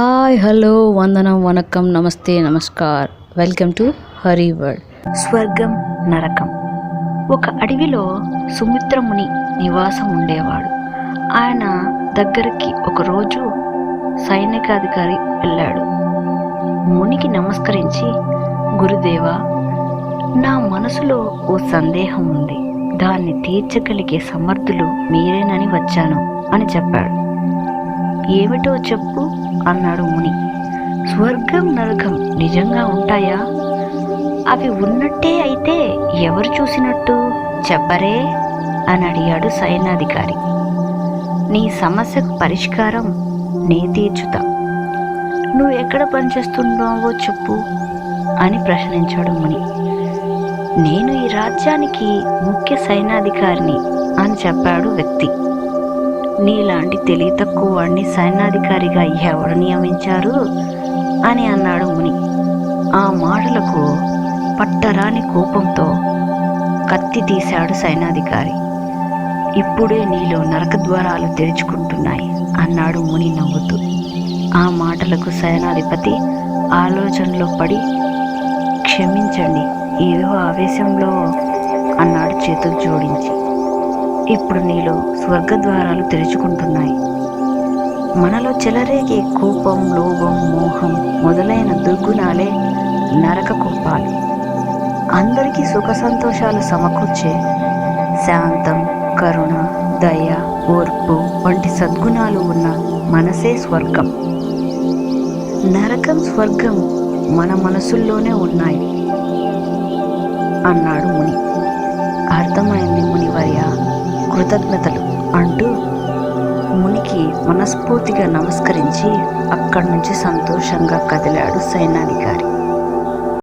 Hi hello వందనం వనకం నమస్తే నమస్కార్ వెల్కమ్ టు హరి వరల్డ్ స్వర్గం నరకం. ఒక అడవిలో సుమిత్రముని నివాసం ఉండేవాడు. ఆయన దగ్గరికి ఒకరోజు సైనికాధికారి వెళ్ళాడు. మునికి నమస్కరించి గురుదేవా నా మనసులో ఓ సందేహం ఉంది. దాన్ని తీర్చగలిగే సమర్థులు మీరేనని వచ్చాను అని చెప్పాడు. ఏమిటో చెప్పు అన్నాడు ముని. స్వర్గం నరకం నిజంగా ఉంటాయా? అవి ఉన్నట్టే అయితే ఎవరు చూసినట్టు? చెప్పరే అని అడిగాడు సైనాధికారి నీ సమస్యకు పరిష్కారం నే తీర్చుతా నువ్వు ఎక్కడ పనిచేస్తున్నావో చెప్పు అని ప్రశ్నించాడు ముని. నేను ఈ రాజ్యానికి ముఖ్య సైనాధికారిని అని చెప్పాడు వ్యక్తి. నీలాంటి తెలివి తక్కువ వాడిని సైన్యాధికారిగా ఎవరు నియమించారు? అని అన్నాడు ముని. ఆ మాటలకు పట్టరాని కోపంతో కత్తి తీశాడు సైన్యాధికారి. ఇప్పుడే నీలో నరక ద్వారాలు తెరుచుకుంటున్నాయి అన్నాడు ముని నవ్వుతూ. ఆ మాటలకు సైనాధిపతి ఆలోచనలో పడి క్షమించండి ఏదో ఆవేశంలో అన్నాడు చేతులు జోడించి. ఇప్పుడు నీలో స్వర్గద్వారాలు తెరుచుకుంటున్నాయి. మనలో చెలరేగే కోపం లోభం మోహం మొదలైన దుర్గుణాలే నరక కోపాలు. అందరికీ సుఖ సంతోషాలు సమకూర్చే శాంతం కరుణ దయ ఓర్పు వంటి సద్గుణాలు ఉన్న మనసే స్వర్గం. నరకం స్వర్గం మన మనసుల్లోనే ఉన్నాయి అన్నాడు ముని. అర్థమైంది మునివర్య? కృతజ్ఞతలు అంటూ మునికి మనస్ఫూర్తిగా నమస్కరించి అక్కడి నుంచి సంతోషంగా కదిలాడు సైన్యాధికారి